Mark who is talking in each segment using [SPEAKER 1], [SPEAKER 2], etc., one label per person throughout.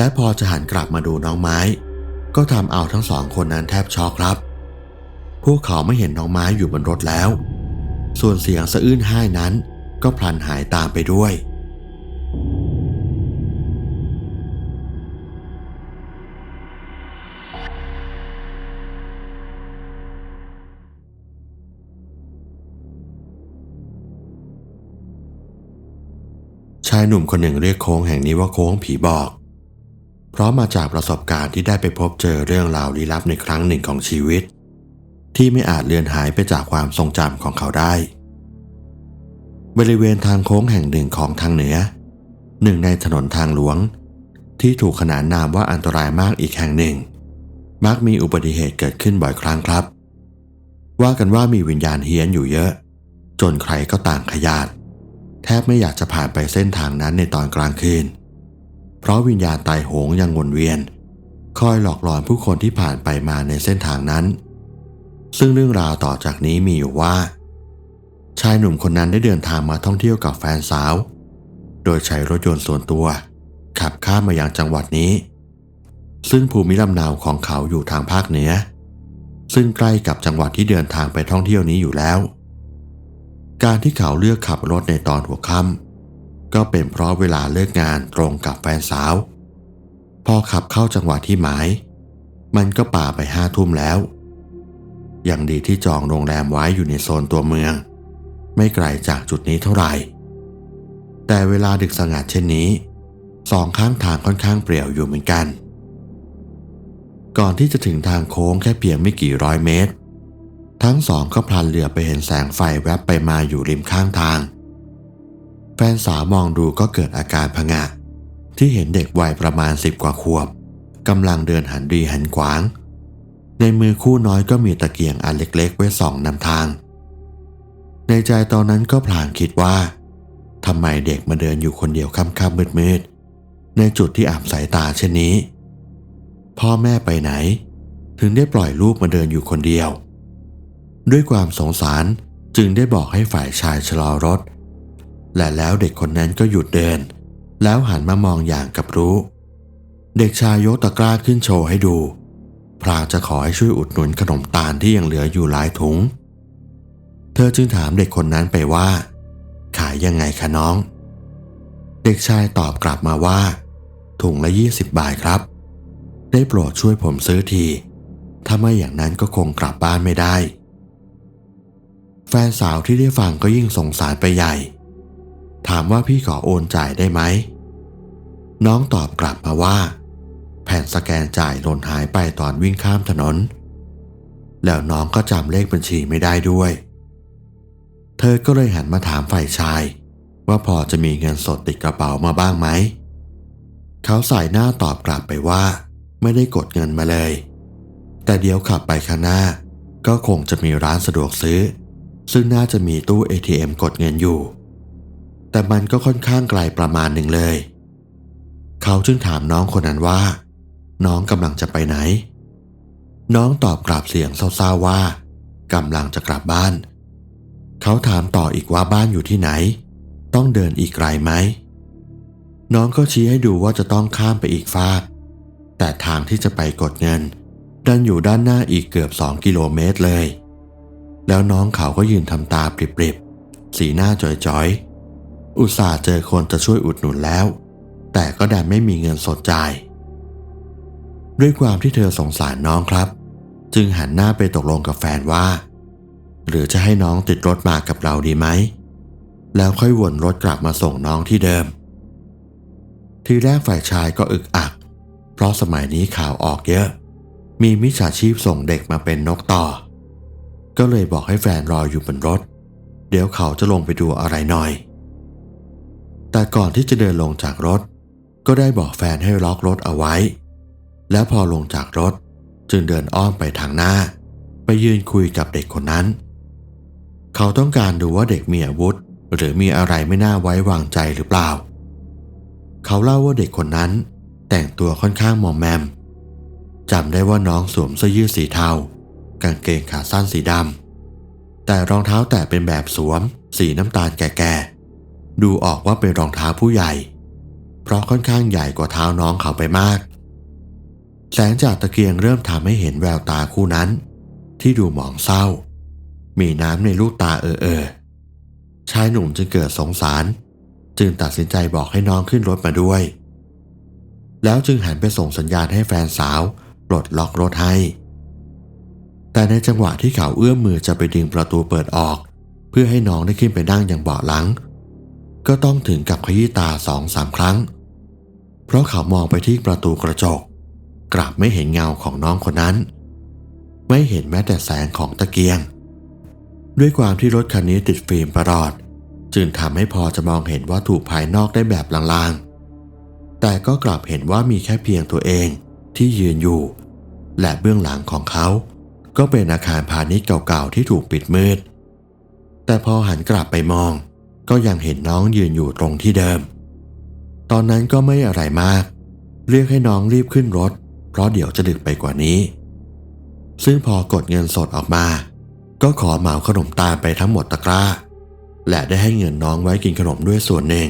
[SPEAKER 1] และพอจะหันกลับมาดูน้องไม้ ก็ทำเอาทั้งสองคนนั้นแทบช็อกครับ พวกเขาไม่เห็นน้องไม้อยู่บนรถแล้ว ส่วนเสียงสะอื้นไห้นั้น ก็พลันหายตามไปด้วย ชายหนุ่มคนหนึ่งเรียกโค้งแห่งนี้ว่าโค้งผีบอก เพราะมาจากประสบการณ์ที่ได้ไปพบเจอเรื่องราวลี้ลับในครั้งหนึ่งของชีวิต ที่ไม่อาจเลือนหายไปจากความทรงจำของเขาได้ บริเวณทางโค้งแห่งหนึ่งของทางเหนือ หนึ่งในถนนทางหลวง ที่ถูกขนานนามว่าอันตรายมากอีกแห่งหนึ่ง มักมีอุบัติเหตุเกิดขึ้นบ่อยครั้งครับ ว่ากันว่ามีวิญญาณเฮี้ยนอยู่เยอะ จนใครก็ต่างขยาดแทบไม่อยากจะผ่านไปเส้นทางนั้นในตอนกลางคืนเเพราะวิญญาณตายโหงยังวนเวียน คอยหลอกหลอนผู้คนที่ผ่านไปมาในเส้นทางนั้น ซึ่งเรื่องราวต่อจากนี้มีอยู่ว่า ชายหนุ่มคนนั้นได้เดินทางมาท่องเที่ยวกับแฟนสาว โดยใช้รถยนต์ส่วนตัว ขับข้ามมายังจังหวัดนี้ ซึ่งภูมิลำเนาของเขาอยู่ทางภาคเหนือ ซึ่งใกล้กับจังหวัดที่เดินทางไปท่องเที่ยวนี้อยู่แล้ว การที่เขาเลือกขับรถในตอนหัวค่ำ ก็เป็นเพราะเวลาเลิกงานตรงกับแฟนสาว พอขับเข้าจังหวัดที่หมาย มันก็ป่าไปห้าทุ่มแล้วยังดีที่จองโรงแรมไว้อยู่ในโซนตัวเมือง ไม่ไกลจากจุดนี้เท่าไหร่ แต่เวลาดึกสงัดเช่นนี้ สองข้างทางค่อนข้างเปรี่ยวอยู่เหมือนกัน ก่อนที่จะถึงทางโค้งแค่เพียงไม่กี่ร้อยเมตร ทั้งสองก็พลันเหลือไปเห็นแสงไฟแวบไปมาอยู่ริมข้างทาง ฟนสาวมองดูก็เกิดอาการผงะ ที่เห็นเด็กวัยประมาณสิบกว่าขวบกำลังเดินหันดีหันขวาง ในมือคู่น้อยก็มีตะเกียงอันเล็กๆ ไว้ส่องนำทาง ในใจตอนนั้นก็พลางคิดว่าทำไมเด็กมาเดินอยู่คนเดียวค่ำๆมืดๆ ในจุดที่อับสายตาเช่นนี้ พ่อแม่ไปไหน ถึงได้ปล่อยลูกมาเดินอยู่คนเดียว ด้วยความสงสารจึงได้บอกให้ฝ่ายชายชะลอรถ และแล้วเด็กคนนั้นก็หยุดเดิน แล้วหันมามองอย่างกับรู้ เด็กชายยกตะกร้าขึ้นโชว์ให้ดู พรางจะขอให้ช่วยอุดหนุนขนมตาลที่ยังเหลืออยู่หลายถุง เธอจึงถามเด็กคนนั้นไปว่า ขายยังไงคะน้อง เด็กชายตอบกลับมาว่า ถุงละ 20 บาทครับ ได้โปรดช่วยผมซื้อที ถ้าไม่อย่างนั้นก็คงกลับบ้านไม่ได้ แฟนสาวที่ได้ฟังก็ยิ่งสงสารไปใหญ่ ถามว่าพี่ขอโอนจ่ายได้ไหม น้องตอบกลับมาว่า แผ่นสแกนจ่ายหล่นหายไปตอนวิ่งข้ามถนน แล้วน้องก็จำเลขบัญชีไม่ได้ด้วย เธอก็เลยหันมาถามฝ่ายชาย ว่าพอจะมีเงินสดติดกระเป๋ามาบ้างไหม เขาใส่หน้าตอบกลับไปว่า ไม่ได้กดเงินมาเลย แต่เดี๋ยวขับไปข้างหน้า ก็คงจะมีร้านสะดวกซื้อ ซึ่งน่าจะมีตู้ ATM กดเงินอยู่ แต่มันก็ค่อนข้างไกลประมาณหนึ่งเลย เขาจึงถามน้องคนนั้นว่า น้องกำลังจะไปไหน น้องตอบกลับเสียงเศร้าๆว่ากำลังจะกลับบ้าน เขาถามต่ออีกว่าบ้านอยู่ที่ไหน ต้องเดินอีกไกลไหม น้องก็ชี้ให้ดูว่าจะต้องข้ามไปอีกฟาก แต่ทางที่จะไปกดเงินดันอยู่ด้านหน้าอีกเกือบสองกิโลเมตรเลย แล้วน้องเขาก็ยืนทำตาปริบๆ สีหน้าจอยๆ อุตส่าห์เจอคนจะช่วยอุดหนุนแล้ว แต่ก็ดันไม่มีเงินสดจ่าย ด้วยความที่เธอสงสารน้องครับ จึงหันหน้าไปตกลงกับแฟนว่า หรือจะให้น้องติดรถมากับเราดีไหม แล้วค่อยวนรถกลับมาส่งน้องที่เดิม ทีแรกฝ่ายชายก็อึกอัก เพราะสมัยนี้ข่าวออกเยอะ มีมิจฉาชีพส่งเด็กมาเป็นนกต่อ ก็เลยบอกให้แฟนรออยู่บนรถ เดี๋ยวเขาจะลงไปดูอะไรหน่อย แต่ก่อนที่จะเดินลงจากรถ ก็ได้บอกแฟนให้ล็อกรถเอาไว้ แล้วพอลงจากรถจึงเดินอ้อมไปทางหน้า ไปยืนคุยกับเด็กคนนั้น เขาต้องการดูว่าเด็กมีอาวุธ หรือมีอะไรไม่น่าไว้วางใจหรือเปล่า เขาเล่าว่าเด็กคนนั้น แต่งตัวค่อนข้างมอมแมมจำได้ว่าน้องสวมเสื้อยืดสีเทา กางเกงขาสั้นสีดำแต่รองเท้าแตะเป็นแบบสวม สีน้ำตาลแก่ๆ ดูออกว่าเป็นรองเท้าผู้ใหญ่ เพราะค่อนข้างใหญ่กว่าเท้าน้องเขาไปมาก แสงจากตะเกียงเริ่มทำให้เห็นแววตาคู่นั้น ที่ดูหมองเศร้า มีน้ำในลูกตาเออเออชายหนุ่มจึงเกิดสงสาร จึงตัดสินใจบอกให้น้องขึ้นรถมาด้วย แล้วจึงหันไปส่งสัญญาณให้แฟนสาวปลดล็อกรถให้ แต่ในจังหวะที่เขาเอื้อมมือจะไปดึงประตูเปิดออก เพื่อให้น้องได้ขึ้นไปนั่งอย่างเบาะหลัง ก็ต้องถึงกับขยี้ตาสองสามครั้ง เพราะเขามองไปที่ประตูกระจก กลับไม่เห็นเงาของน้องคนนั้น ไม่เห็นแม้แต่แสงของตะเกียง ด้วยความที่รถคันนี้ติดฟิล์มประหลอด จึงทำให้พอจะมองเห็นวัตถุภายนอกได้แบบลางๆ แต่ก็กลับเห็นว่ามีแค่เพียงตัวเองที่ยืนอยู่ และเบื้องหลังของเขา ก็เป็นอาคารพาณิชย์เก่าๆที่ถูกปิดมืด แต่พอหันกลับไปมอง ก็ยังเห็นน้องยืนอยู่ตรงที่เดิม ตอนนั้นก็ไม่อะไรมาก เรียกให้น้องรีบขึ้นรถ เพราะเดี๋ยวจะดึกไปกว่านี้ ซึ่งพอกดเงินสดออกมา ก็ขอเหมาขนมตาลไปทั้งหมดตะกร้า และได้ให้เงินน้องไว้กินขนมด้วยส่วนหนึ่ง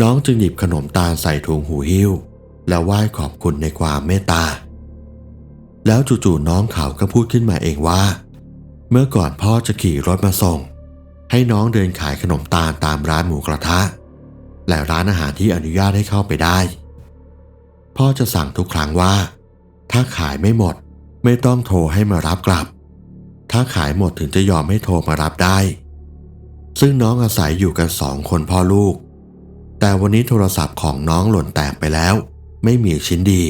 [SPEAKER 1] น้องจึงหยิบขนมตาลใส่ถุงหูหิ้ว แล้วไหว้ขอบคุณในความเมตตา แล้วจู่ๆน้องเขาก็พูดขึ้นมาเองว่า เมื่อก่อนพ่อจะขี่รถมาส่ง ให้น้องเดินขายขนมตาลตามร้านหมูกระทะ และร้านอาหารที่อนุญาตให้เข้าไปได้ พ่อจะสั่งทุกครั้งว่า ถ้าขายไม่หมดไม่ต้องโทรให้มารับกลับ ถ้าขายหมดถึงจะยอมให้โทรมารับได้ ซึ่งน้องอาศัยอยู่กันสองคนพ่อลูก แต่วันนี้โทรศัพท์ของน้องหล่นแตกไปแล้ว ไม่มีชิ้นดี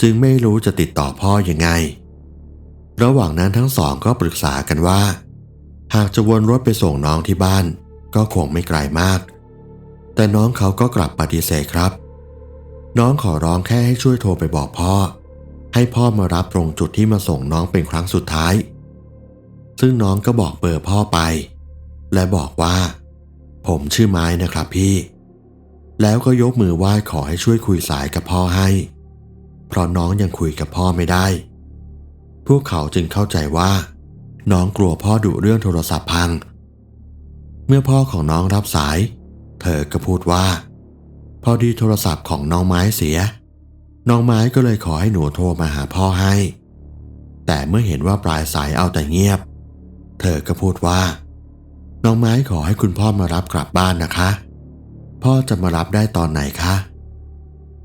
[SPEAKER 1] จึงไม่รู้จะติดต่อพ่ออยังไง ระหว่างนั้นทั้งสองก็ปรึกษากันว่า หากจะวนรถไปส่งน้องที่บ้าน ก็คงไม่ไกลมาก แต่น้องเขาก็กลับปฏิเสธครับ น้องขอร้องแค่ให้ช่วยโทรไปบอกพ่อ ให้พ่อมารับตรงจุดที่มาส่งน้องเป็นครั้งสุดท้าย ซึ่งน้องก็บอกเบอร์พ่อไป และบอกว่า ผมชื่อไม้นะครับพี่ แล้วก็ยกมือไหว้ขอให้ช่วยคุยสายกับพ่อให้ เพราะน้องยังคุยกับพ่อไม่ได้ พวกเขาจึงเข้าใจว่า น้องกลัวพ่อดุเรื่องโทรศัพท์พัง เมื่อพ่อของน้องรับสาย เธอก็พูดว่า พอดีโทรศัพท์ของน้องไม้เสีย น้องไม้ก็เลยขอให้หนูโทรมาหาพ่อให้ แต่เมื่อเห็นว่าปลายสายเอาแต่เงียบ เธอก็พูดว่า น้องไม้ขอให้คุณพ่อมารับกลับบ้านนะคะ พ่อจะมารับได้ตอนไหนคะ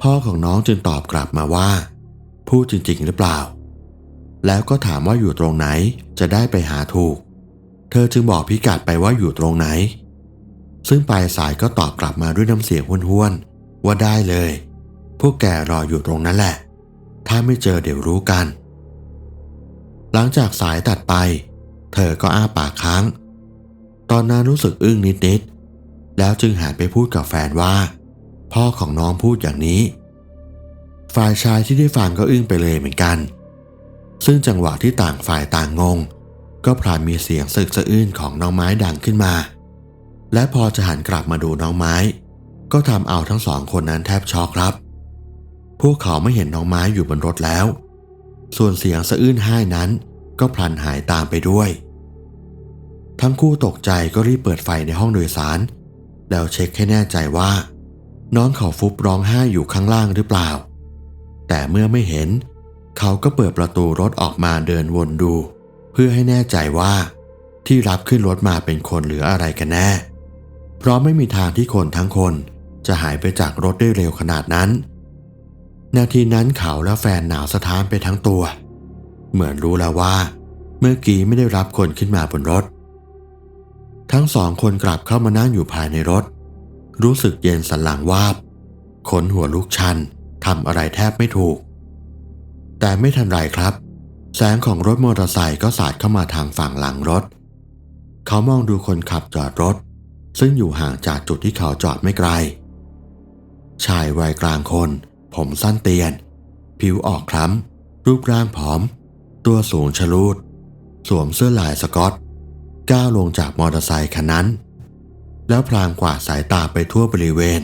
[SPEAKER 1] พ่อของน้องจึงตอบกลับมาว่า พูดจริง ๆ หรือเปล่า แล้วก็ถามว่าอยู่ตรงไหนจะได้ไปหาถูก เธอจึงบอกพิกัดไปว่าอยู่ตรงไหน ซึ่งปลายสายก็ตอบกลับมาด้วยน้ำเสียงห้วนๆว่าได้เลย พวกแกรออยู่ตรงนั้นแหละ ถ้าไม่เจอเดี๋ยวรู้กัน หลังจากสายตัดไป เธอก็อ้าปากค้าง ตอนนั้นรู้สึกอึ้งนิดๆแล้วจึงหันไปพูดกับแฟนว่า พ่อของน้องพูดอย่างนี้ ฝ่ายชายที่ได้ฟังก็อึ้งไปเลยเหมือนกัน ซึ่งจังหวะที่ต่างฝ่ายต่างงง ก็พลานมีเสียงสึกสะอื้นของน้องไม้ดังขึ้นมา และพอจะหันกลับมาดูน้องไม้ ก็ทำเอาทั้งสองคนนั้นแทบช็อกครับ พวกเขาไม่เห็นน้องไม้อยู่บนรถแล้ว ส่วนเสียงสะอื้นห้นั้น ก็พลันหายตามไปด้วย ทั้งคู่ตกใจก็รีบเปิดไฟในห้องโดยสาร แล้วเช็คให้แน่ใจว่า น้องเขาฟุบร้องไห้อยู่ข้างล่างหรือเปล่า แต่เมื่อไม่เห็นเเขาก็เปิดประตูรถออกมาเดินวนดู เพื่อให้แน่ใจว่า ที่รับขึ้นรถมาเป็นคนหรืออะไรกันแน่ เพราะไม่มีทางที่คนทั้งคนจะหายไปจากรถได้เร็วขนาดนั้น นาทีนั้นเขาและแฟนหนาวสะท้านไปทั้งตัว เหมือนรู้แล้วว่า เมื่อกี้ไม่ได้รับคนขึ้นมาบนรถ ทั้งสองคนกลับเข้ามานั่งอยู่ภายในรถ รู้สึกเย็นสันหลังวาบขนหัวลุกชันทำอะไรแทบไม่ถูก แต่ไม่ทันไรครับ แสงของรถมอเตอร์ไซค์ก็สาดเข้ามาทางฝั่งหลังรถ เขามองดูคนขับจอดรถ ซึ่งอยู่ห่างจากจุดที่เขาจอดไม่ไกล ชายวัยกลางคน ผมสั้นเตียน ผิวออกคล้ำ รูปร่างผอม ตัวสูงชะลูด สวมเสื้อลายสกอต ก้าวลงจากมอเตอร์ไซค์คันนั้น แล้วพลางกวาดสายตาไปทั่วบริเวณ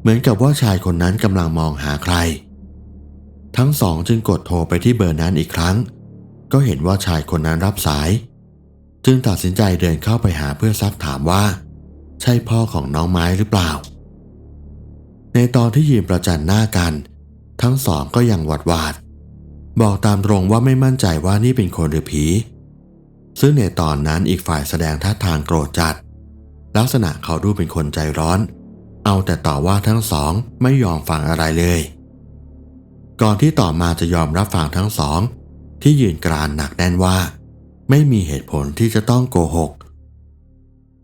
[SPEAKER 1] เหมือนกับว่าชายคนนั้นกำลังมองหาใคร ทั้งสองจึงกดโทรไปที่เบอร์นั้นอีกครั้ง ก็เห็นว่าชายคนนั้นรับสาย จึงตัดสินใจเดินเข้าไปหาเพื่อซักถามว่า ใช่พ่อของน้องไม้หรือเปล่า ในตอนที่ยืนประจันหน้ากัน ทั้งสองก็ยังหวาดหวาด บอกตามตรงว่าไม่มั่นใจว่านี่เป็นคนหรือผี ซึ่งในตอนนั้นอีกฝ่ายแสดงท่าทางโกรธจัด ลักษณะเขาดูเป็นคนใจร้อน เอาแต่ต่อว่าทั้งสองไม่ยอมฟังอะไรเลย ก่อนที่ต่อมาจะยอมรับฟังทั้งสอง ที่ยืนกรานหนักแน่นว่า ไม่มีเหตุผลที่จะต้องโกหก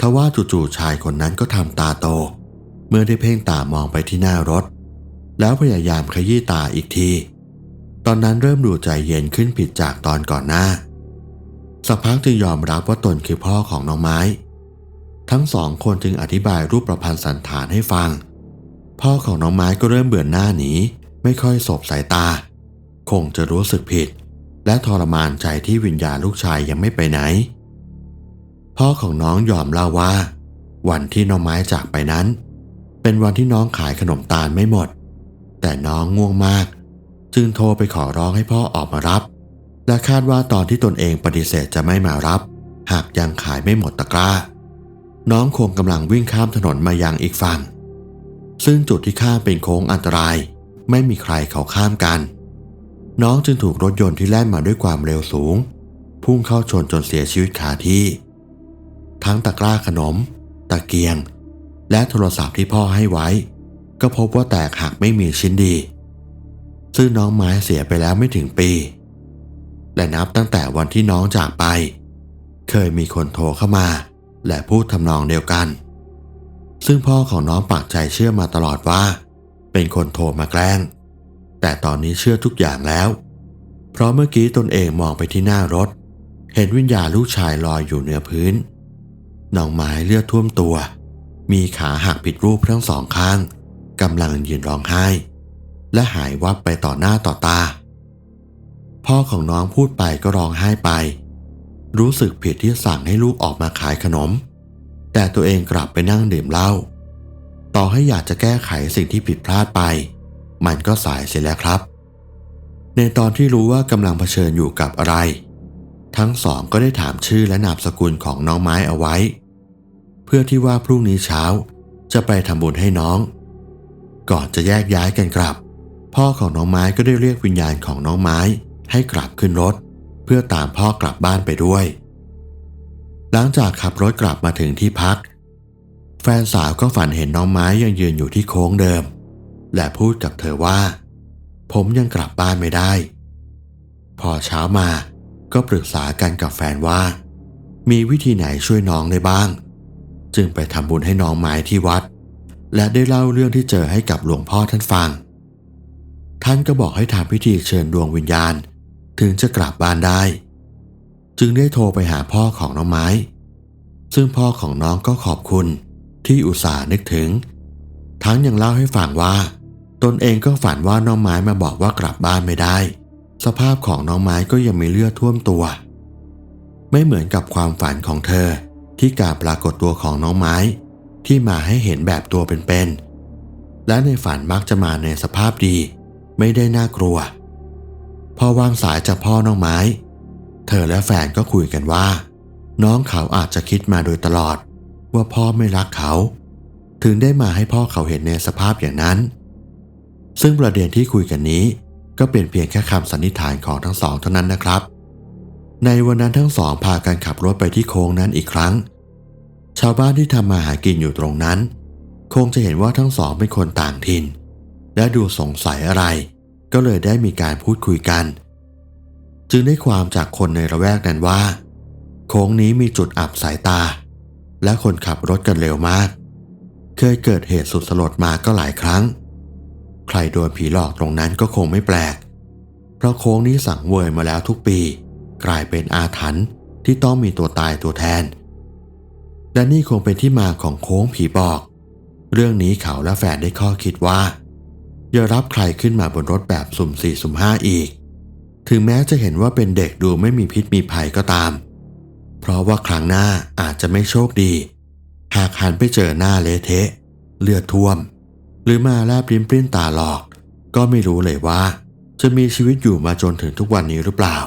[SPEAKER 1] ทว่าจู่ๆชายคนนั้นก็ทำตาโต เมื่อได้เพ่งตามองไปที่หน้ารถ แล้วพยายามขยี้ตาอีกที ตอนนั้นเริ่มดูใจเย็นขึ้นผิดจากตอนก่อนหน้า สักพักจึงยอมรับว่าตนคือพ่อของน้องไม้ ทั้งสองคนจึงอธิบายรูปประพันธ์สันฐานให้ฟัง พ่อของน้องไม้ก็เริ่มเบื่อหน้าหนี ไม่ค่อยสบสายตา คงจะรู้สึกผิด และทรมานใจที่วิญญาณลูกชายยังไม่ไปไหน พ่อของน้องยอมเล่าว่า วันที่น้องไม้จากไปนั้น เป็นวันที่น้องขายขนมตาลไม่หมด แต่น้องง่วงมาก จึงโทรไปขอร้องให้พ่อออกมารับ และคาดว่าตอนที่ตนเองปฏิเสธจะไม่มารับ หากยังขายไม่หมดตะกร้า น้องคงกำลังวิ่งข้ามถนนมายังอีกฝั่งซึ่งจุดที่ข้ามเป็นโค้งอันตราย ไม่มีใครเขาข้ามกัน น้องจึงถูกรถยนต์ที่แล่นมาด้วยความเร็วสูง พุ่งเข้าชนจนเสียชีวิตคาที่ ทั้งตะกร้าขนม ตะเกียง และโทรศัพท์ที่พ่อให้ไว้ ก็พบว่าแตกหักไม่มีชิ้นดี ซึ่งน้องไม้เสียไปแล้วไม่ถึงปี และนับตั้งแต่วันที่น้องจากไป เคยมีคนโทรเข้ามา และพูดทำนองเดียวกัน ซึ่งพ่อของน้องปากใจเชื่อมาตลอดว่า เป็นคนโทรมาแกล้ง แต่ตอนนี้เชื่อทุกอย่างแล้ว เพราะเมื่อกี้ตนเองมองไปที่หน้ารถ เห็นวิญญาณลูกชายลอยอยู่เหนือพื้นน้องไม้เลือดท่วมตัว มีขาหักผิดรูปทั้งสองข้างกำลังยืนร้องไห้ และหายวับไปต่อหน้าต่อตา พ่อของน้องพูดไปก็ร้องไห้ไป รู้สึกผิดที่สั่งให้ลูกออกมาขายขนม แต่ตัวเองกลับไปนั่งดื่มเหล้า ต่อให้อยากจะแก้ไขสิ่งที่ผิดพลาดไป มันก็สายเสียแล้วครับ ในตอนที่รู้ว่ากำลังเผชิญอยู่กับอะไร ทั้งสองก็ได้ถามชื่อและนามสกุลของน้องไม้เอาไว้ เพื่อที่ว่าพรุ่งนี้เช้าจะไปทำบุญให้น้อง ก่อนจะแยกย้ายกันกลับ พ่อของน้องไม้ก็ได้เรียกวิญญาณของน้องไม้ให้กลับขึ้นรถ เพื่อตามพ่อกลับบ้านไปด้วย หลังจากขับรถกลับมาถึงที่พัก แฟนสาวก็ฝันเห็นน้องไม้ยังยืนอยู่ที่โค้งเดิม และพูดกับเธอว่า ผมยังกลับบ้านไม่ได้ พอเช้ามาก็ปรึกษากันกับแฟนว่า มีวิธีไหนช่วยน้องได้บ้าง จึงไปทำบุญให้น้องไม้ที่วัด และได้เล่าเรื่องที่เจอให้กับหลวงพ่อท่านฟัง ท่านก็บอกให้ทำพิธีเชิญดวงวิญญาณ ถึงจะกลับบ้านได้ จึงได้โทรไปหาพ่อของน้องไม้ ซึ่งพ่อของน้องก็ขอบคุณ ที่อุตส่าห์นึกถึง ทั้งยังเล่าให้ฟังว่า ตนเองก็ฝันว่าน้องไม้มาบอกว่ากลับบ้านไม่ได้ สภาพของน้องไม้ก็ยังมีเลือดท่วมตัว ไม่เหมือนกับความฝันของเธอที่การปรากฏตัวของน้องไม้ ที่มาให้เห็นแบบตัวเป็นๆและในฝันมักจะมาในสภาพดี ไม่ได้น่ากลัว พอวางสายจากพ่อน้องไม้ เธอและแฟนก็คุยกันว่า น้องเขาอาจจะคิดมาโดยตลอด ว่าพ่อไม่รักเขา ถึงได้มาให้พ่อเขาเห็นในสภาพอย่างนั้น ซึ่งประเด็นที่คุยกันนี้ก็เป็นเพียงแค่คำสันนิษฐานของทั้งสองเท่านั้นนะครับ ในวันนั้นทั้งสองพากันขับรถไปที่โค้งนั้นอีกครั้ง ชาวบ้านที่ทำมาหากินอยู่ตรงนั้น คงจะเห็นว่าทั้งสองเป็นคนต่างถิ่น และดูสงสัยอะไร ก็เลยได้มีการพูดคุยกัน จึงได้ความจากคนในระแวกนั้นว่า โค้งนี้มีจุดอับสายตา และคนขับรถกันเร็วมาก เคยเกิดเหตุสุดสลดมาก็หลายครั้ง ใครโดนผีหลอกตรงนั้นก็คงไม่แปลก เพราะโค้งนี้สั่งเวยมาแล้วทุกปี กลายเป็นอาถรรพ์ที่ต้องมีตัวตายตัวแทน และนี่คงเป็นที่มาของโค้งผีบอก เรื่องนี้เขาและแฟนได้ข้อคิดว่าอย่ารับใครขึ้นมาบนรถแบบสุ่มสี่สุ่มห้าอีก ถึงแม้จะเห็นว่าเป็นเด็กดูไม่มีพิษมีภัยก็ตาม เพราะว่าครั้งหน้าอาจจะไม่โชคดี หากหันไปเจอหน้าเละเทะ เลือดท่วม หรือมาแลบลิ้มปริ้นตาหลอก ก็ไม่รู้เลยว่า จะมีชีวิตอยู่มาจนถึงทุกวันนี้หรือเปล่า